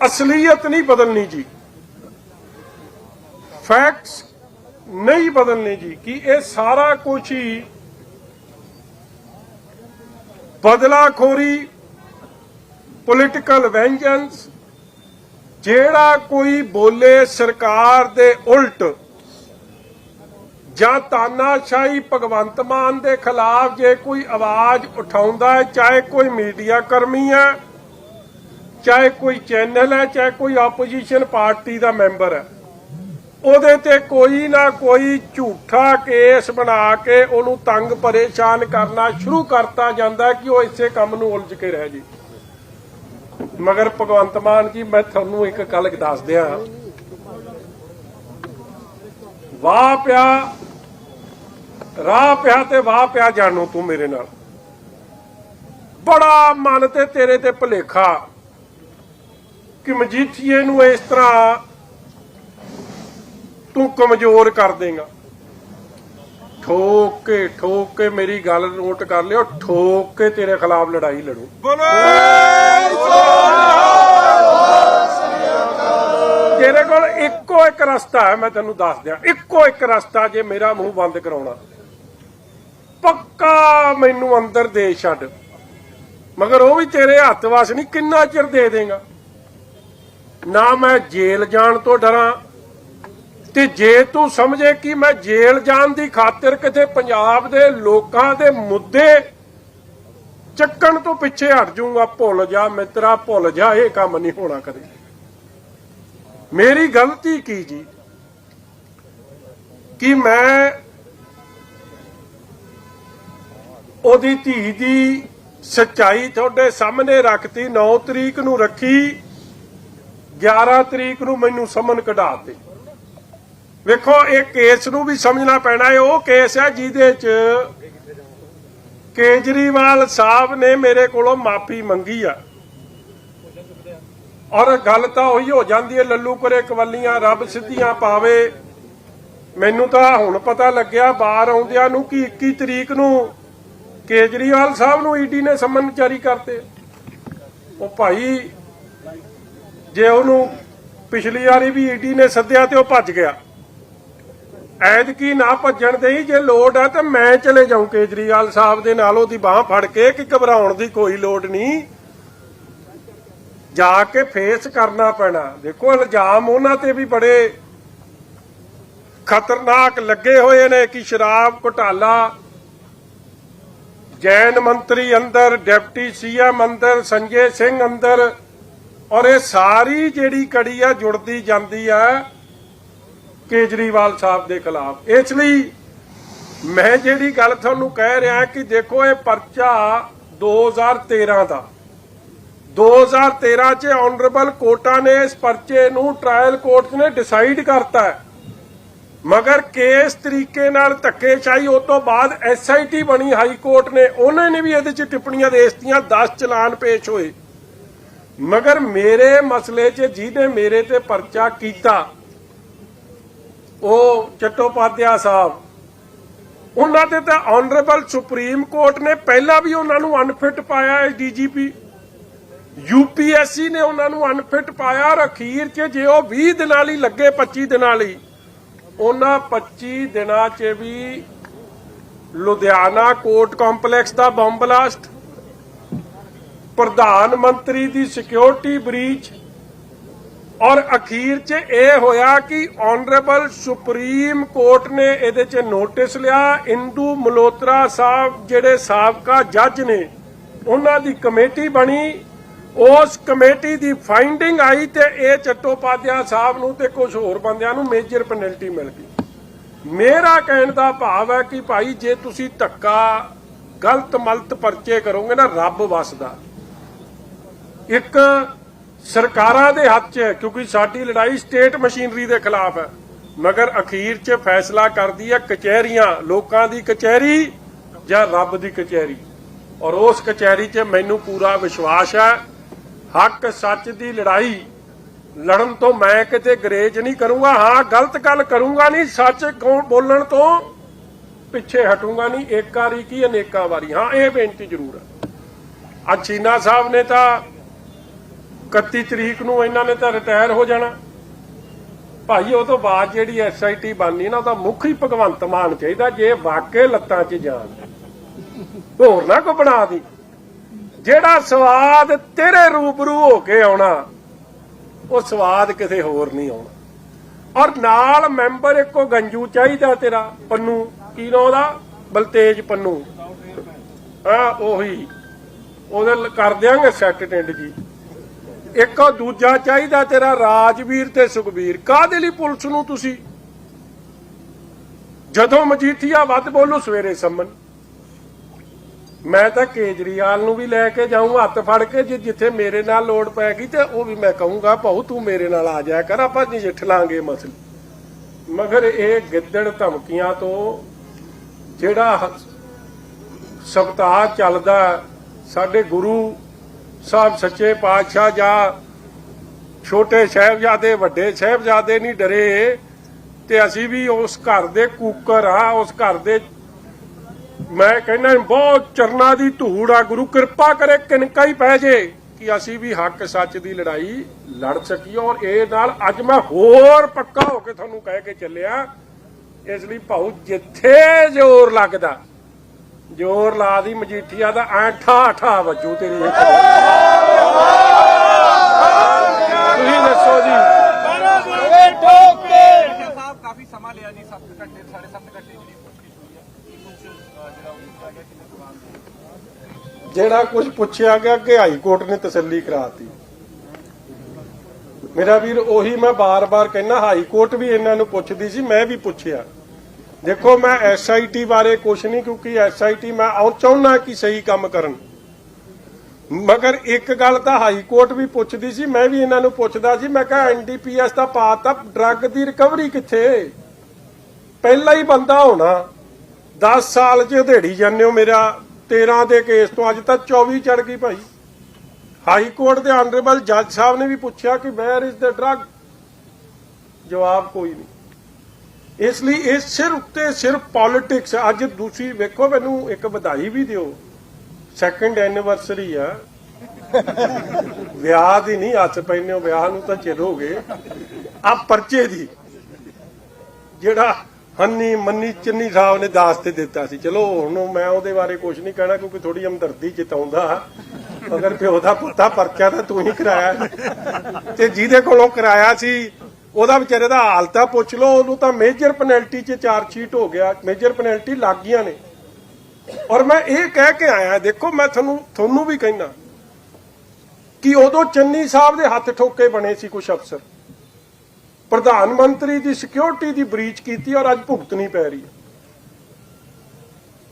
ਅਸਲੀਅਤ ਨਹੀਂ ਬਦਲਣੀ ਜੀ। ਫੈਕਟਸ ਨਹੀਂ ਬਦਲਣੇ ਜੀ, ਕਿ ਇਹ ਸਾਰਾ ਕੁਝ ਹੀ ਬਦਲਾਖੋਰੀ ਪੋਲਿਟੀਕਲ ਵੈਂਜੈਂਸ ਜਿਹੜਾ ਕੋਈ ਬੋਲੇ ਸਰਕਾਰ ਦੇ ਉਲਟ ਜਾਂ ਤਾਨਾਸ਼ਾਹੀ ਭਗਵੰਤ ਮਾਨ ਦੇ ਖਿਲਾਫ ਜੇ ਕੋਈ ਆਵਾਜ਼ ਉਠਾਉਂਦਾ ਹੈ, ਚਾਹੇ ਕੋਈ ਮੀਡੀਆ ਕਰਮੀ ਹੈ ਚਾਹੇ ਕੋਈ ਚੈਨਲ ਹੈ, ਚਾਹੇ ਕੋਈ ਆਪੋਜੀਸ਼ਨ ਪਾਰਟੀ ਦਾ ਮੈਂਬਰ ਹੈ, ਉਹਦੇ ਤੇ ਕੋਈ ਨਾ ਕੋਈ ਝੂਠਾ ਕੇਸ ਬਣਾ ਕੇ ਉਹਨੂੰ ਤੰਗ ਪਰੇਸ਼ਾਨ ਕਰਨਾ ਸ਼ੁਰੂ ਕਰਤਾ ਜਾਂਦਾ ਕਿ ਉਹ ਇਸੇ ਕੰਮ ਨੂੰ ਉਲਝ ਕੇ ਰਹਿ ਜੀ। ਮਗਰ ਭਗਵੰਤ ਮਾਨ ਜੀ, ਮੈਂ ਤੁਹਾਨੂੰ ਇੱਕ ਗੱਲ ਦੱਸ ਦਿਆਂ। ਵਾਹ ਪਿਆ, ਰਾਹ ਪਿਆ ਤੇ ਵਾਹ ਪਿਆ ਜਾਣੋ ਤੂੰ ਮੇਰੇ ਨਾਲ। ਬੜਾ ਮਨ ਤੇ ਤੇਰੇ ਤੇ ਭੁਲੇਖਾ। ਕਿ ਮਜੀਠੀਏ ਨੂੰ ਇਸ ਤਰ੍ਹਾਂ ਤੂੰ ਕਮਜ਼ੋਰ ਕਰ ਦੇਗਾ। ਠੋਕ ਕੇ ਠੋਕ ਕੇ ਮੇਰੀ ਗੱਲ ਨੋਟ ਕਰ ਲਿਓ ਠੋਕ ਕੇ ਤੇਰੇ ਖਿਲਾਫ ਲੜਾਈ ਲੜੂ। ਤੇਰੇ ਕੋਲ ਇੱਕੋ ਇੱਕ ਰਸਤਾ ਹੈ ਮੈਂ ਤੈਨੂੰ ਦੱਸ ਦਿਆਂ। ਇੱਕੋ ਇੱਕ ਰਸਤਾ ਜੇ ਮੇਰਾ ਮੂੰਹ ਬੰਦ ਕਰਾਉਣਾ। ਪੱਕਾ ਮੈਨੂੰ ਅੰਦਰ ਦੇ ਛੱਡ। ਮਗਰ ਉਹ ਵੀ ਤੇਰੇ ਹੱਥ ਵਸ ਨਹੀਂ ਕਿੰਨਾ ਚਿਰ ਦੇ ਦੇਗਾ। ਨਾ ਮੈਂ ਜੇਲ੍ਹ ਜਾਣ ਤੋਂ ਡਰਾਂ। ਤੇ ਜੇ ਤੂੰ ਸਮਝੇ ਕਿ ਮੈਂ ਜੇਲ੍ਹ ਜਾਣ ਦੀ ਖਾਤਰ ਕਿਤੇ ਪੰਜਾਬ ਦੇ ਲੋਕਾਂ ਦੇ ਮੁੱਦੇ ਚੱਕਣ ਤੋਂ ਪਿੱਛੇ ਹਟ ਜਾਊਂਗਾ, ਭੁੱਲ ਜਾ ਮਿੱਤਰਾ, ਭੁੱਲ ਜਾ, ਇਹ ਕੰਮ ਨਹੀਂ ਹੋਣਾ ਕਦੇ। ਮੇਰੀ ਗਲਤੀ ਕੀ ਜੀ? ਕਿ ਮੈਂ ਉਹਦੀ ਧੀ ਦੀ ਸੱਚਾਈ ਤੁਹਾਡੇ ਸਾਹਮਣੇ ਰੱਖਤੀ 9 ਤਰੀਕ ਨੂੰ ਰੱਖੀ। 11 ਤਰੀਕ ਨੂੰ ਮੈਨੂੰ ਸਮਨ ਕਢਾਤੇ ਵੇਖੋ, ਇਹ ਕੇਸ ਨੂੰ ਵੀ ਸਮਝਣਾ ਪੈਣਾ ਹੈ। ਉਹ ਕੇਸ ਹੈ ਜਿਹਦੇ ਚ ਕੇਜਰੀਵਾਲ ਸਾਹਿਬ ਨੇ ਮੇਰੇ ਕੋਲੋਂ ਮਾਫੀ ਮੰਗੀ ਆ। ਔਰ ਗੱਲ ਤਾਂ ਉਹੀ ਹੋ ਜਾਂਦੀ ਹੈ, ਲੱਲੂ ਕਰੇ ਕਵੱਲੀਆਂ ਰੱਬ ਸਿੱਧੀਆਂ ਪਾਵੇ। ਮੈਨੂੰ ਤਾਂ ਹੁਣ ਪਤਾ ਲੱਗਿਆ ਬਾਹਰ ਆਉਂਦਿਆਂ ਨੂੰ ਕਿ 21 ਤਰੀਕ ਨੂੰ ਕੇਜਰੀਵਾਲ ਸਾਹਿਬ ਨੂੰ ਈਡੀ ਨੇ ਸਮਨ ਜਾਰੀ ਕਰਤੇ। ਉਹ ਭਾਈ ਜੇ ਉਹਨੂੰ ਪਿਛਲੀ ਵਾਰੀ ਵੀ ਈਡੀ ਨੇ ਸੱਦਿਆ ਤੇ ਉਹ ਭੱਜ ਗਿਆ। ਐਤਕੀ ਨਾ ਭੱਜਣ ਦੇਈ, ਜੇ ਲੋੜ ਹੈ ਤਾਂ ਮੈਂ ਚਲੇ ਜਾਉਂ ਕੇਜਰੀਵਾਲ ਸਾਹਿਬ ਦੇ ਨਾਲ, ਉਹਦੀ ਬਾਹ ਫੜ ਕੇ ਕਿ ਘਬਰਾਉਣ ਦੀ ਕੋਈ ਲੋੜ ਨਹੀਂ। ਜਾ ਕੇ ਫੇਸ ਕਰਨਾ ਪੈਣਾ। ਦੇਖੋ, ਇਲਜ਼ਾਮ ਉਹਨਾਂ ਤੇ ਵੀ ਬੜੇ ਖਤਰਨਾਕ ਲੱਗੇ ਹੋਏ ਨੇ ਕਿ ਸ਼ਰਾਬ ਘੁਟਾਲਾ, ਜੈਨ ਮੰਤਰੀ ਅੰਦਰ, ਡਿਪਟੀ ਸੀਐਮ ਅੰਦਰ, ਸੰਜੇ ਸਿੰਘ ਅੰਦਰ ਔਰ ਇਹ ਸਾਰੀ ਜਿਹੜੀ ਕੜੀ ਆ, ਜੁੜਦੀ ਜਾਂਦੀ ਆ ਕੇਜਰੀਵਾਲ ਸਾਹਿਬ ਦੇ ਖਿਲਾਫ। ਇਸ ਲਈ ਮੈਂ ਜਿਹੜੀ ਗੱਲ ਤੁਹਾਨੂੰ ਕਹਿ ਰਿਹਾ ਕਿ ਦੇਖੋ ਇਹ ਪਰਚਾ 2013 ਦਾ। 2013 ਚ ਆਨਰੇਬਲ ਕੋਟਾ ਨੇ ਇਸ ਪਰਚੇ ਨੂੰ ਟ੍ਰਾਇਲ ਕੋਰਟ ਨੇ ਡਿਸਾਈਡ ਕਰਤਾ ਹੈ। ਮਗਰ ਕੇਸ ਤਰੀਕੇ ਨਾਲ ਧੱਕੇਸ਼ਾਹੀ ਉਸ ਤੋਂ ਬਾਅਦ ਐਸਆਈਟੀ ਬਣੀ ਹਾਈ ਕੋਰਟ ਨੇ, ਉਹਨਾਂ ਨੇ ਵੀ ਇਹਦੇ ਚ ਟਿੱਪਣੀਆਂ ਦੇ ਦਿੱਤੀਆਂ 10 ਚਲਾਨ ਪੇਸ਼ ਹੋਏ। ਮਗਰ ਮੇਰੇ ਮਸਲੇ 'ਚ ਜਿਹਨੇ ਮੇਰੇ ਤੇ ਪਰਚਾ ਕੀਤਾ, ਉਹ ਚਟੋਪਾਧਿਆ ਸਾਹਿਬ। ਉਹਨਾਂ ਤੇ ਤਾਂ ਆਨਰੇਬਲ ਸੁਪਰੀਮ ਕੋਰਟ ਨੇ ਪਹਿਲਾਂ ਵੀ ਉਹਨਾਂ ਨੂੰ ਅਨਫਿਟ ਪਾਇਆ ਹੈ ਡੀਜੀਪੀ ਯੂਪੀਐਸਸੀ ਨੇ ਉਹਨਾਂ ਨੂੰ ਅਨਫਿਟ ਪਾਇਆ ਔਰ ਅਖੀਰ 'ਚ, ਜੇ ਉਹ 20 ਦਿਨਾਂ ਲਈ ਲੱਗੇ 25 ਦਿਨਾਂ ਲਈ। ਉਹਨਾਂ 25 ਦਿਨਾਂ 'ਚ ਵੀ ਲੁਧਿਆਣਾ ਕੋਰਟ ਕੰਪਲੈਕਸ ਦਾ ਬੰਬ ਬਲਾਸਟ ਪ੍ਰਧਾਨ ਮੰਤਰੀ ਦੀ ਸਿਕਿਉਰਿਟੀ ਬ੍ਰੀਚ ਔਰ ਅਖੀਰ 'ਚ ਇਹ ਹੋਇਆ ਕਿ ਆਨਰੇਬਲ ਸੁਪਰੀਮ ਕੋਰਟ ਨੇ ਇਹਦੇ 'ਚ ਨੋਟਿਸ ਲਿਆ। ਇੰਦੂ ਮਲੋਤਰਾ ਸਾਹਿਬ ਜਿਹੜੇ ਸਾਬਕਾ ਜੱਜ ਨੇ, ਉਹਨਾਂ ਦੀ ਕਮੇਟੀ ਬਣੀ। ਉਸ ਕਮੇਟੀ ਦੀ ਫਾਈਂਡਿੰਗ ਆਈ ਤੇ ਇਹ ਚੱਟੋਪਾਧਿਆ ਸਾਹਿਬ ਨੂੰ ਤੇ ਕੁਝ ਹੋਰ ਬੰਦਿਆਂ ਨੂੰ ਮੇਜਰ ਪੈਨਲਟੀ ਮਿਲ ਗਈ। ਮੇਰਾ ਕਹਿਣ ਦਾ ਭਾਵ ਹੈ ਕਿ ਭਾਈ ਜੇ ਤੁਸੀਂ ਧੱਕਾ, ਗਲਤ ਮਲਤ ਪਰਚੇ ਕਰੋਗੇ ਨਾ, ਰੱਬ ਵਸਦਾ। ਇੱਕ ਸਰਕਾਰਾਂ ਦੇ ਹੱਥ 'ਚ ਹੈ ਕਿਉਂਕਿ ਸਾਡੀ ਲੜਾਈ ਸਟੇਟ ਮਸ਼ੀਨਰੀ ਦੇ ਖਿਲਾਫ ਹੈ, ਮਗਰ ਅਖੀਰ 'ਚ ਫੈਸਲਾ ਕਰਦੀ ਹੈ ਕਚਹਿਰੀਆਂ, ਲੋਕਾਂ ਦੀ ਕਚਹਿਰੀ ਜਾਂ ਰੱਬ ਦੀ ਕਚਹਿਰੀ। ਔਰ ਉਸ ਕਚਹਿਰੀ 'ਚ ਮੈਨੂੰ ਪੂਰਾ ਵਿਸ਼ਵਾਸ ਹੈ, ਹੱਕ ਸੱਚ ਦੀ ਲੜਾਈ ਲੜਨ ਤੋਂ ਮੈਂ ਕਿਤੇ ਗਰੇਜ ਨਹੀਂ ਕਰੂੰਗਾ। ਹਾਂ, ਗਲਤ ਗੱਲ ਕਰੂੰਗਾ ਨਹੀਂ, ਸੱਚ ਕੌਣ ਬੋਲਣ ਤੋਂ ਪਿੱਛੇ ਹਟੂੰਗਾ ਨਹੀਂ ਇੱਕ ਵਾਰੀ ਕੀ ਅਨੇਕਾਂ ਵਾਰੀ। ਹਾਂ, ਇਹ ਬੇਨਤੀ ਜ਼ਰੂਰ ਹੈ। ਅੱਜ ਚੀਨਾ ਸਾਹਿਬ ਨੇ ਤਾਂ 31 ਤਰੀਕ ਨੂੰ ਇਹਨਾਂ ਨੇ ਤਾਂ ਰਿਟਾਇਰ ਹੋ ਜਾਣਾ। ਭਾਈ, ਉਹ ਤੋਂ ਬਾਅਦ ਜਿਹੜੀ ਐਸਆਈਟੀ ਬਣਨੀ ਨਾ ਉਹਦਾ ਮੁੱਖ ਹੀ ਭਗਵੰਤ ਮਾਨ ਚਾਹੀਦਾ, ਜੇ ਵਾਕੇ ਲੱਤਾਂ 'ਚ ਜਾਣ ਹੋਰ ਨਾ ਕੋ ਬਣਾ ਦੀ। ਜਿਹੜਾ ਸਵਾਦ ਤੇਰੇ ਰੂਬਰੂ ਹੋ ਕੇ ਆਉਣਾ, ਉਹ ਸਵਾਦ ਕਿਸੇ ਹੋਰ ਨਹੀਂ ਆਉਣਾ। ਔਰ ਨਾਲ ਮੈਂਬਰ ਇੱਕੋ ਗੰਜੂ ਚਾਹੀਦਾ ਤੇਰਾ, ਪੰਨੂ। ਕੀ ਨਾਂ ਉਹਦਾ? ਬਲਤੇਜ ਪੰਨੂ। ਆ ਉਹੀ। ਉਹਦੇ ਕਰ ਦਿਆਂਗੇ ਸੈੱਟ ਟਿੰਡ ਜੀ। ਇੱਕ ਉਹ ਦੂਜਾ ਚਾਹੀਦਾ ਤੇਰਾ ਰਾਜਵੀਰ ਤੇ ਸੁਖਬੀਰ। ਕਾਹਦੇ ਲਈ ਪੁਲਿਸ ਨੂੰ ਤੁਸੀਂ? ਜਦੋਂ ਮਜੀਠੀਆ ਵੱਧ ਬੋਲੂ, ਸਵੇਰੇ ਸੰਮਨ। ਮੈਂ ਤਾਂ ਕੇਜਰੀਵਾਲ ਨੂੰ ਵੀ ਲੈ ਕੇ ਜਾਊਂ, ਹੱਥ ਫੜ ਕੇ, ਜੇ ਜਿੱਥੇ ਮੇਰੇ ਨਾਲ ਲੋੜ ਪੈ ਗਈ ਤੇ ਉਹ ਵੀ ਮੈਂ ਕਹੂੰਗਾ, ਭਾਊ ਤੂੰ ਮੇਰੇ ਨਾਲ ਆ ਜਾਇਆ ਕਰ, ਆਪਾਂ ਨਜਿੱਠ ਲਾਂਗੇ ਮਸਲੇ। ਮਗਰ ਇਹ ਗਿੱਦੜ ਧਮਕੀਆਂ ਤੋਂ ਜਿਹੜਾ ਸਪਤਾਹ ਚੱਲਦਾ, ਸਾਡੇ ਗੁਰੂ ਸਾਹਿਬ ਸੱਚੇ ਪਾਤਸ਼ਾਹ ਜਾਂ ਛੋਟੇ ਸਾਹਿਬਜ਼ਾਦੇ, ਵੱਡੇ ਸਾਹਿਬਜ਼ਾਦੇ ਨਹੀਂ ਡਰੇ ਤੇ ਅਸੀਂ ਵੀ ਉਸ ਘਰ ਦੇ ਕੂਕਰ ਆ ਉਸ ਘਰ ਦੇ ਮੈਂ ਕਹਿੰਦਾ ਬਹੁਤ ਚਰਨਾ ਦੀ ਧੂੜ ਆ, ਗੁਰੂ ਕਿਰਪਾ ਕਰੇ ਕਿਨਕਾ ਹੀ ਪੈ ਜੇ ਕਿ ਅਸੀਂ ਵੀ ਹੱਕ ਸੱਚ ਦੀ ਲੜਾਈ ਲੜ ਸਕੀਏ ਔਰ ਇਹ ਨਾਲ ਅੱਜ ਮੈਂ ਹੋਰ ਪੱਕਾ ਹੋ ਕੇ ਤੁਹਾਨੂੰ ਕਹਿ ਕੇ ਚੱਲਿਆ, ਇਸ ਲਈ ਭਾਉ ਜਿੱਥੇ ਜ਼ੋਰ ਲੱਗਦਾ। ਜ਼ੋਰ ਲਾ ਦੀ ਮਜੀਠੀਆ ਦਾ ਐ ਠਾ ਠਾ ਵੱਜੂ ਤੇਰੀ ਇੱਕ। ਤੁਸੀਂ ਦੱਸੋ ਜੀ। ਸਾਹਿਬ ਕਾਫੀ ਸਮਾਂ ਲਿਆ ਜੀ 7 ਘੰਟੇ 7.5 ਘੰਟੇ ਜਿਹੜੀ ਹੋਈ ਹੈ। ਉਹ ਕੀਤਾ ਗਿਆ ਕਿੰਨੇ ਸਵਾਲ ਸੀ? ਜਿਹੜਾ ਕੁਝ ਪੁੱਛਿਆ ਗਿਆ ਕਿ ਹਾਈ ਕੋਰਟ ਨੇ ਤਸੱਲੀ ਕਰਾਤੀ। ਮੇਰਾ ਵੀਰ ਉਹੀ ਮੈਂ ਬਾਰ-ਬਾਰ ਕਹਿੰਦਾ ਹਾਈ ਕੋਰਟ ਵੀ ਇਹਨਾਂ ਨੂੰ ਪੁੱਛਦੀ ਸੀ ਮੈਂ ਵੀ ਪੁੱਛਿਆ। ਦੇਖੋ, ਮੈਂ ਐਸਆਈਟੀ ਬਾਰੇ ਕੁਝ ਨਹੀਂ, ਕਿਉਂਕਿ ਐਸਆਈਟੀ ਮੈਂ ਉਹ ਚਾਹੁੰਦਾ ਕਿ ਸਹੀ ਕੰਮ ਕਰਨ। ਮਗਰ ਇੱਕ ਗੱਲ ਤਾਂ ਹਾਈ ਕੋਰਟ ਵੀ ਪੁੱਛਦੀ ਸੀ, ਮੈਂ ਵੀ ਇਹਨਾਂ ਨੂੰ ਪੁੱਛਦਾ ਸੀ, ਮੈਂ ਕਿਹਾ ਐਨਡੀਪੀਐਸ ਦਾ ਪਾਤਾ, ਡਰੱਗ ਦੀ ਰਿਕਵਰੀ ਕਿੱਥੇ? ਪਹਿਲਾ ਹੀ ਬੰਦਾ ਹੋਣਾ 10 ਸਾਲ ਚ ਢੇੜੀ ਜਾਂਦੇ ਹੋ ਮੇਰਾ 13 ਦੇ ਕੇਸ ਤੋਂ ਅੱਜ ਤੱਕ 24 ਚੜ ਗਈ ਭਾਈ। ਹਾਈ ਕੋਰਟ ਦੇ ਆਨਰੇਬਲ ਜੱਜ ਸਾਹਿਬ ਨੇ ਵੀ ਪੁੱਛਿਆ ਕਿ ਵੇਅਰ ਇਜ਼ ਦ ਡਰੱਗ ਜਵਾਬ ਕੋਈ ਨਹੀਂ। ਇਸ ਲਈ ਇਹ ਸਿਰਫ ਤੇ ਸਿਰਫ ਪੋਲਿਟਿਕਸ ਅੱਜ ਦੂਸਰੀ ਵੇਖੋ, ਮੈਨੂੰ ਇੱਕ ਵਧਾਈ ਵੀ ਦਿਓ। ਸੈਕੰਡ ਐਨੀਵਰਸਰੀ ਆ। ਵਿਆਹ ਦੀ ਨਹੀਂ, ਹੱਥ ਪੈਨੇ ਵਿਆਹ ਨੂੰ ਤਾਂ ਚਿਰ ਹੋ ਗਏ। ਆ ਪਰਚੇ ਦੀ, ਜਿਹੜਾ ਹੰਨੀ ਮੰਨੀ ਚੰਨੀ ਸਾਹਿਬ ਨੇ ਦਾਸ ਤੇ ਦਿੱਤਾ ਸੀ। ਚਲੋ, ਹੁਣ ਮੈਂ ਉਹਦੇ ਬਾਰੇ ਕੁਝ ਨਹੀਂ ਕਹਿਣਾ, ਕਿਉਂਕਿ ਥੋੜੀ ਹਮਦਰਦੀ ਚਿਤਾਉਂਦਾ ਅਗਰ ਪਿਓ ਦਾ ਪੁੱਤਾ ਪਰਚਾ ਤਾਂ ਤੂੰ ਹੀ ਕਰਾਇਆ। ਤੇ ਜਿਹਦੇ ਕੋਲੋਂ ਕਰਾਇਆ ਸੀ ਉਹਦਾ ਵਿਚਾਰੇ ਦਾ ਹਾਲ ਤਾਂ ਪੁੱਛ ਲਓ ਉਹਨੂੰ ਤਾਂ ਮੇਜਰ ਪੈਨਲਟੀ 'ਚ ਚਾਰਜ ਸ਼ੀਟ ਹੋ ਗਿਆ ਮੇਜਰ ਪੈਨਲਟੀ ਲੱਗ ਗਈਆਂ ਨੇ। ਔਰ ਮੈਂ ਇਹ ਕਹਿ ਕੇ ਆਇਆ ਦੇਖੋ ਮੈਂ ਤੁਹਾਨੂੰ ਤੁਹਾਨੂੰ ਵੀ ਕਹਿਣਾ ਕਿ ਉਦੋਂ ਚੰਨੀ ਸਾਹਿਬ ਦੇ ਹੱਥ ਠੋਕੇ ਬਣੇ ਸੀ ਕੁਝ ਅਫਸਰ। ਪ੍ਰਧਾਨ ਮੰਤਰੀ ਦੀ ਸਿਕਿਉਰਿਟੀ ਦੀ ਬ੍ਰੀਚ ਕੀਤੀ ਔਰ ਅੱਜ ਭੁਗਤਣੀ ਪੈ ਰਹੀ। ਹੈ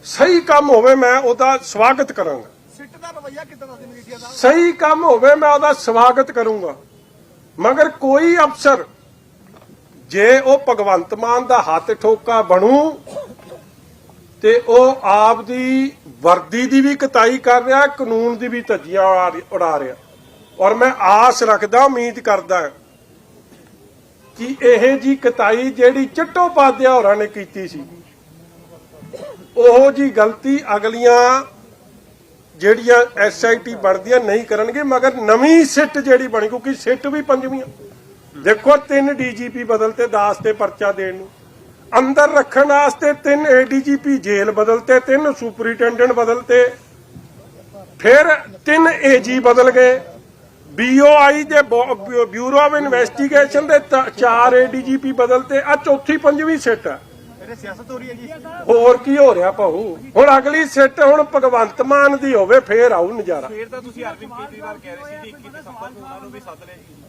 ਸਹੀ ਕੰਮ ਹੋਵੇ ਮੈਂ ਉਹਦਾ ਸਵਾਗਤ ਕਰਾਂਗਾ। ਸਿੱਟ ਦਾ ਰਵਈਆ ਕਿੱਦਾਂ ਦਾ ਸੀ ਮਜੀਠੀਆ ਦਾ? ਸਹੀ ਕੰਮ ਹੋਵੇ ਮੈਂ ਉਹਦਾ ਸਵਾਗਤ ਕਰੂੰਗਾ। ਮਗਰ ਕੋਈ ਅਫਸਰ ਜੇ ਉਹ ਭਗਵੰਤ ਮਾਨ ਦਾ ਹੱਥ ਠੋਕਾ ਬਣੂ ਤੇ ਉਹ ਆਪ ਦੀ ਵਰਦੀ ਦੀ ਵੀ ਕਤਾਈ ਕਰ ਰਿਹਾ, ਕਾਨੂੰਨ ਦੀ ਵੀ ਧੱਜੀਆਂ ਉਡਾ ਰਿਹਾ ਔਰ ਮੈਂ ਆਸ ਰੱਖਦਾ, ਉਮੀਦ ਕਰਦਾ ਕਿ ਇਹ ਜੀ ਕਤਾਈ ਜਿਹੜੀ ਚਟੋਪਾਧਿਆ ਹੋਰਾਂ ਨੇ ਕੀਤੀ ਸੀ, ਉਹ ਜੀ ਗਲਤੀ ਅਗਲੀਆਂ ਜਿਹੜੀਆਂ ਐਸਆਈਟੀ ਬਣਦੀਆਂ ਨਹੀਂ ਕਰਨਗੇ, ਮਗਰ ਨਵੀਂ ਸਿੱਟ ਜਿਹੜੀ ਬਣੀ, ਕਿਉਂਕਿ ਸਿੱਟ ਵੀ ਪੰਜਵੀਂ ਦੇਖੋ ਤਿੰਨ ਡੀਜੀਪੀ ਬਦਲਤੇ ਦਾਸ ਤੇ ਪਰਚਾ ਦੇਣ ਨੂੰ। ਅੰਦਰ ਰੱਖਣ ਵਾਸਤੇ ਤਿੰਨ ਏਡੀਜੀਪੀ ਜੇਲ੍ਹ ਬਦਲਤੇ ਤਿੰਨ ਸੁਪਰੀਟੈਂਡੈਂਟ ਬਦਲਤੇ। ਫਿਰ ਤਿੰਨ ਏਜੀ ਬਦਲ ਗਏ। ਬੀਓਆਈ ਦੇ ਬਿਊਰੋ ਆਫ ਇਨਵੈਸਟੀਗੇਸ਼ਨ ਦੇ ਚਾਰ ਏਡੀਜੀਪੀ ਬਦਲਤੇ। ਆ ਚੌਥੀ ਪੰਜਵੀਂ ਸਿੱਟ। ਆ ਸਿਆਸਤ ਹੋ ਰਹੀ ਹੈ ਜੀ ਹੋਰ ਕੀ ਹੋ ਰਿਹਾ ਭਾਊ? ਹੁਣ ਅਗਲੀ ਸਿੱਟ ਹੁਣ ਭਗਵੰਤ ਮਾਨ ਦੀ ਹੋਵੇ ਫੇਰ ਆਊ ਨਜ਼ਾਰਾ। ਫੇਰ ਤਾਂ ਤੁਸੀਂ ਅਰਵਿੰਦ ਕੇਜਰੀਵਾਲ ਕਹਿ ਰਹੇ ਸੀ ਕਿ 21 ਦਸੰਬਰ ਨੂੰ ਉਹਨਾਂ ਨੂੰ ਵੀ ਸੱਦ ਜੀ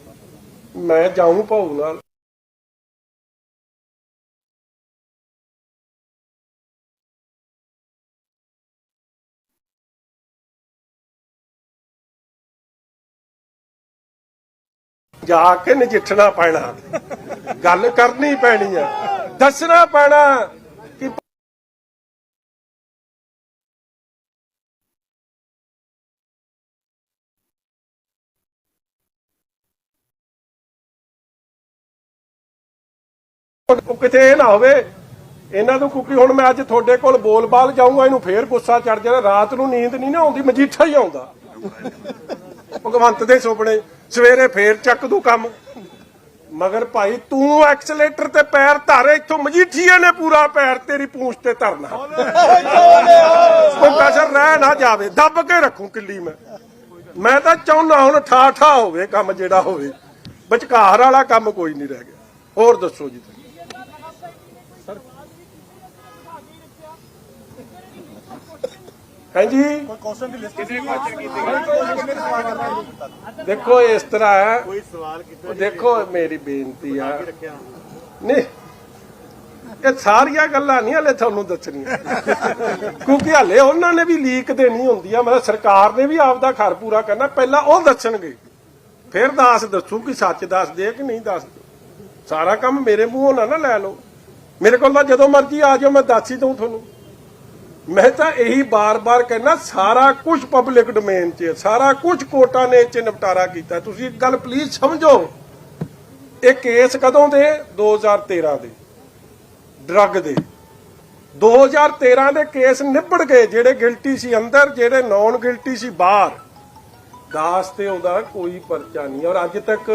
ਮੈਂ ਜਾਊਂ ਭਾਊ ਨਾਲ। ਜਾ ਕੇ ਨਜਿੱਠਣਾ ਪੈਣਾ। ਗੱਲ ਕਰਨੀ ਪੈਣੀ ਆ। ਦੱਸਣਾ ਪੈਣਾ। ਕਿਤੇ ਇਹ ਨਾ ਹੋਵੇ। ਇਹਨਾਂ ਨੂੰ ਕਿਉਂਕਿ ਹੁਣ ਮੈਂ ਅੱਜ ਤੁਹਾਡੇ ਕੋਲ ਬੋਲਬਾਲ ਜਾਊਂਗਾ, ਇਹਨੂੰ ਫੇਰ ਗੁੱਸਾ ਚੜ ਜਾਣਾ। ਰਾਤ ਨੂੰ ਨੀਂਦ ਨਹੀਂ ਨਾ ਆਉਂਦੀ, ਮਜੀਠਾ ਹੀ ਆਉਂਦਾ। ਭਗਵੰਤ ਦੇ ਸੁਪਨੇ, ਸਵੇਰੇ ਫੇਰ ਚੱਕ ਦੂ ਕੰਮ। ਮਗਰ ਭਾਈ, ਤੂੰ ਐਕਸਲੇਟਰ ਤੇ ਪੈਰ ਧਰ, ਇੱਥੋਂ ਮਜੀਠੀਏ ਨੇ ਪੂਰਾ ਪੈਰ ਤੇਰੀ ਪੂੰਛ ਤੇ ਧਰਨਾ। ਕੋਈ ਰਹਿ ਨਾ ਜਾਵੇ, ਦੱਬ ਕੇ ਰੱਖੂ ਕਿੱਲੀ ਮੈਂ। ਮੈਂ ਤਾਂ ਚਾਹੁੰਦਾ ਹੁਣ ਠਾ ਠਾ ਹੋਵੇ, ਕੰਮ ਜਿਹੜਾ ਹੋਵੇ। ਵਿਚਕਾਰ ਵਾਲਾ ਕੰਮ ਕੋਈ ਨਹੀਂ ਰਹਿ ਗਿਆ। ਹੋਰ ਦੱਸੋ ਜੀ ਹਾਂਜੀ। ਕੁਐਸਚਨ ਦੀ ਲਿਸਟ ਕਿੰਨੇ ਕੁਐਸਚਨ ਕੀਤੇ ਦੇਖੋ ਇਸ ਤਰ੍ਹਾਂ ਹੈ। ਕੋਈ ਸਵਾਲ ਕੀਤਾ ਦੇਖੋ ਮੇਰੀ ਬੇਨਤੀ ਆ। ਨਹੀਂ। ਇਹ ਸਾਰੀਆਂ ਗੱਲਾਂ ਨਹੀਂ ਹਲੇ ਤੁਹਾਨੂੰ ਦੱਸਣੀਆਂ। ਕਿਉਂਕਿ ਹਲੇ ਉਹਨਾਂ ਨੇ ਵੀ ਲੀਕ ਦੇਣੀ ਹੁੰਦੀ ਆ। ਮਤਲਬ ਸਰਕਾਰ ਨੇ ਵੀ ਆਪਦਾ ਘਰ ਪੂਰਾ ਕਰਨਾ। ਪਹਿਲਾਂ ਉਹ ਦੱਸਣਗੇ। ਫਿਰ ਦਾਸ ਦੱਸੂ ਕਿ ਸੱਚ ਦੱਸਦੇ ਆ ਕਿ ਨਹੀਂ ਦੱਸਦੇ ਸਾਰਾ ਕੰਮ ਮੇਰੇ ਮੂੰਹੋਂ ਨਾ ਨਾ ਲੈ ਲਓ। ਮੇਰੇ ਕੋਲ ਤਾਂ ਜਦੋਂ ਮਰਜ਼ੀ ਆ ਜਾਓ ਮੈਂ ਦੱਸ ਹੀ ਦਊਂ ਤੁਹਾਨੂੰ। ਮੈਂ ਤਾਂ ਇਹੀ ਬਾਰ-ਬਾਰ ਕਹਿਣਾ ਸਾਰਾ ਕੁਝ ਪਬਲਿਕ ਡੋਮੇਨ 'ਚ ਸਾਰਾ ਕੁਝ ਕੋਰਟਾਂ ਨੇ ਇਹ 'ਚ ਨਿਪਟਾਰਾ ਕੀਤਾ। ਤੁਸੀਂ ਇੱਕ ਗੱਲ ਪਲੀਜ਼ ਸਮਝੋ, ਇਹ ਕੇਸ ਕਦੋਂ ਦੇ? 2013 ਦੇ। ਡਰੱਗ ਦੇ। 2013 ਦੇ ਕੇਸ ਨਿਬੜ ਗਏ, ਜਿਹੜੇ ਗਿਲਟੀ ਸੀ ਅੰਦਰ, ਜਿਹੜੇ ਨੌਨ ਗਿਲਟੀ ਸੀ ਬਾਹਰ। ਦਾਸ ਤੇ ਉਹਦਾ ਕੋਈ ਪਰਚਾ ਨਹੀਂ। ਔਰ ਅੱਜ ਤੱਕ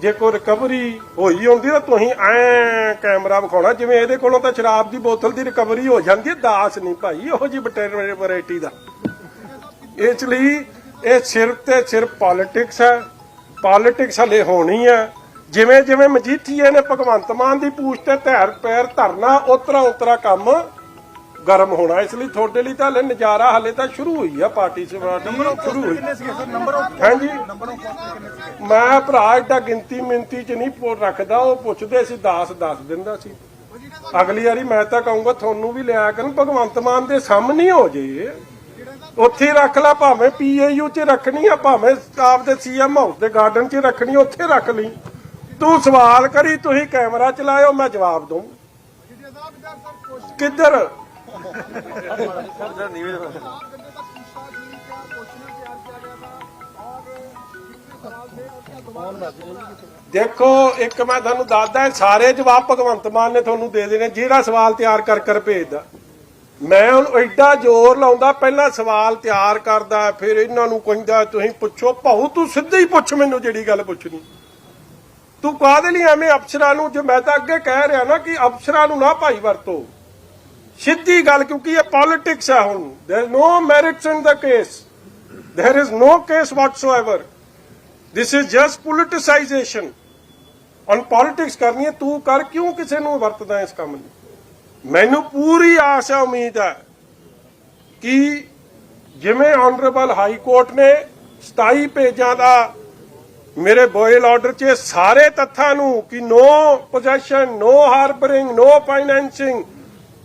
ਜੇ ਕੋਈ ਰਿਕਵਰੀ ਹੋਈ ਹੁੰਦੀ ਤਾਂ ਤੁਸੀਂ ਐ ਕੈਮਰਾ ਵਿਖਾਉਣਾ, ਜਿਵੇਂ ਇਹਦੇ ਕੋਲੋਂ ਤਾਂ ਸ਼ਰਾਬ ਦੀ ਬੋਤਲ ਦੀ ਰਿਕਵਰੀ ਹੋ ਜਾਂਦੀ ਹੈ, ਦਾਸ ਨਹੀਂ ਭਾਈ ਉਹੋ ਜੀ ਵੈਰਾਈਟੀ ਦਾ। ਇਸ ਲਈ ਇਹ ਸਿਰਫ ਤੇ ਸਿਰਫ ਪੋਲਿਟਿਕਸ ਹੈ ਪੋਲਿਟਿਕਸ ਹਲੇ ਹੋਣੀ ਹੈ। ਜਿਵੇਂ ਜਿਵੇਂ ਮਜੀਠੀਏ ਨੇ ਭਗਵੰਤ ਮਾਨ ਦੀ ਪੂਛ ਤੇ ਧੈਰ ਪੈਰ ਧਰਨਾ ਉਤਰਾ ਉਤਰਾ ਕੰਮ ਗਰਮ ਹੋਣਾ ਇਸ ਲਈ ਤੁਹਾਡੇ ਲਈ ਤਾਂ ਹਲੇ ਨਜ਼ਾਰਾ ਹਲੇ ਤਾਂ ਸ਼ੁਰੂ ਹੋਈ ਆ ਪਾਰਟੀ ਸਵਾਟੀ ਸ਼ੁਰੂ ਹੋਈ। ਹਾਂਜੀ ਮੈਂ ਭਰਾ ਏਡਾ ਗਿਣਤੀ ਮਿੰਤੀ ਚ ਨਹੀਂ ਪੋ- ਰੱਖਦਾ ਉਹ ਪੁੱਛਦੇ ਸੀ ਦਾਸ ਦੱਸ ਦਿੰਦਾ ਸੀ। ਅਗਲੀ ਵਾਰੀ ਮੈਂ ਤਾਂ ਕਹੂੰਗਾ ਤੁਹਾਨੂੰ ਵੀ ਲਿਆ ਕਰਨ ਭਗਵੰਤ ਮਾਨ ਦੇ ਸਾਹਮਣੇ ਹੋ ਜੇ। ਉੱਥੇ ਰੱਖ ਲੈ ਭਾਵੇਂ ਪੀਏਯੂ ਚ ਰੱਖਣੀ ਆ ਭਾਵੇਂ ਆਪਦੇ ਸੀਐਮ ਹਾਊਸ ਦੇ ਗਾਰਡਨ ਚ ਰੱਖਣੀ ਉੱਥੇ ਰੱਖ ਲਈ। ਤੂੰ ਸਵਾਲ ਕਰੀ ਤੁਸੀਂ ਕੈਮਰਾ ਚਲਾਇਓ ਮੈਂ ਜਵਾਬ ਦਊਂ। ਕਿੱਧਰ? ਦੇਖੋ, ਇੱਕ ਮੈਂ ਤੁਹਾਨੂੰ ਦੱਸਦਾ, ਸਾਰੇ ਜਵਾਬ ਭਗਵੰਤ ਮਾਨ ਨੇ ਤੁਹਾਨੂੰ ਦੇ ਦੇਣੇ, ਜਿਹੜਾ ਸਵਾਲ ਤਿਆਰ ਕਰ ਕਰ ਭੇਜਦਾ। ਮੈਂ ਉਹਨੂੰ ਐਡਾ ਜ਼ੋਰ ਲਾਉਂਦਾ, ਪਹਿਲਾਂ ਸਵਾਲ ਤਿਆਰ ਕਰਦਾ, ਫਿਰ ਇਹਨਾਂ ਨੂੰ ਕਹਿੰਦਾ, ਤੁਸੀਂ ਪੁੱਛੋ ਭਾਉ ਤੂੰ ਸਿੱਧੀ ਹੀ ਪੁੱਛ ਮੈਨੂੰ ਜਿਹੜੀ ਗੱਲ ਪੁੱਛਣੀ। ਤੂੰ ਕਾਹਦੇ ਲਈ ਐਵੇਂ ਅਫਸਰਾਂ ਨੂੰ, ਜੇ ਮੈਂ ਤਾਂ ਅੱਗੇ ਕਹਿ ਰਿਹਾ ਨਾ, ਕਿ ਅਫਸਰਾਂ ਨੂੰ ਨਾ ਭਾਈ ਵਰਤੋ। ਸਿੱਧੀ ਗੱਲ ਕਿਉਂਕਿ ਇਹ ਪੋਲਿਟਿਕਸ ਹੈ ਹੁਣ there is no merits in the case there is no case whatsoever this is just politicisation on politics ਕਰਨੀ ਹੈ ਤੂੰ ਕਰ ਕਿਉਂ ਕਿਸੇ ਨੂੰ ਵਰਤਦਾ ਇਸ ਕੰਮ ਨੂੰ ਮੈਨੂੰ ਪੂਰੀ ਆਸ ਹੈ ਉਮੀਦ ਹੈ ਕਿ ਜਿਵੇਂ ਆਨਰੇਬਲ ਹਾਈ ਕੋਰਟ ਨੇ 27 ਪੇਜਾਂ ਦਾ ਮੇਰੇ ਬੋਇਲ ਆਰਡਰ 'ਚ ਸਾਰੇ ਤੱਥਾਂ ਨੂੰ ਕਿ no possession no harbouring no financing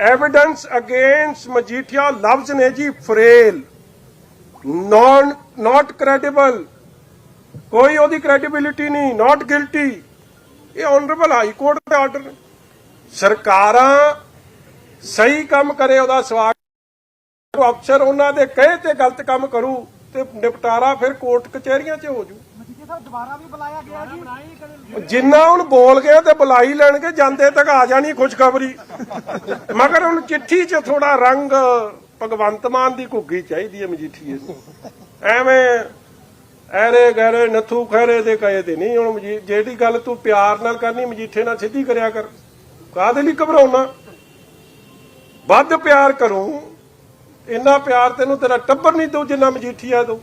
evidence against Majithia ਲਵਜ਼ ਨੇ ਜੀ ਫਰੇਲ ਨॉन ਨਾਟ ਕ੍ਰੈਡੀਬਲ ਕੋਈ ਉਹਦੀ ਕ੍ਰੈਡੀਬਿਲਿਟੀ ਨਹੀਂ ਨਾਟ ਗਿਲਟੀ ਇਹ ਆਨਰੇਬਲ ਹਾਈ ਕੋਰਟ ਦੇ ਆਰਡਰ ਨੇ ਸਰਕਾਰਾਂ ਸਹੀ ਕੰਮ ਕਰੇ ਉਹਦਾ ਸਵਾਗਤ ਅਫਸਰ ਉਹਨਾਂ ਦੇ ਕਹੇ ਤੇ ਗਲਤ ਕੰਮ ਕਰੂ ਤੇ ਨਿਪਟਾਰਾ ਫਿਰ ਕੋਰਟ ਕਚਹਿਰੀਆਂ 'ਚ ਹੋ ਜੂ ਜਿੰਨਾ ਹੁਣ ਬੋਲ ਗਏ ਤੇ ਬੁਲਾਈ ਲੈਣਗੇ ਜਾਂਦੇ ਤੱਕ ਆ ਜਾਣੀ ਖੁਸ਼ਖਬਰੀ। ਮਗਰ ਹੁਣ ਚਿੱਠੀ 'ਚ ਥੋੜਾ ਰੰਗ ਭਗਵੰਤ ਮਾਨ ਦੀ ਘੁੱਗੀ ਚਾਹੀਦੀ ਹੈ ਮਜੀਠੀਏ ਨੂੰ ਐਵੇਂ ਐਰੇ ਗੈਰੇ ਨਥੂ ਖੈਰੇ ਦੇ ਕਹੇ ਤੇ ਨਹੀਂ ਹੁਣ ਜਿਹੜੀ ਗੱਲ ਤੂੰ ਪਿਆਰ ਨਾਲ ਕਰਨੀ ਮਜੀਠੇ ਨਾਲ ਸਿੱਧੀ ਕਰਿਆ ਕਰ। ਕਾਹਦੇ ਲਈ ਘਬਰਾਉਣਾ? ਵੱਧ ਪਿਆਰ ਕਰੂੰ। ਇੰਨਾ ਪਿਆਰ ਤੈਨੂੰ ਤੇਰਾ ਟੱਬਰ ਨਹੀਂ ਦਊ ਜਿੰਨਾ ਮਜੀਠੀਆ ਦਊ।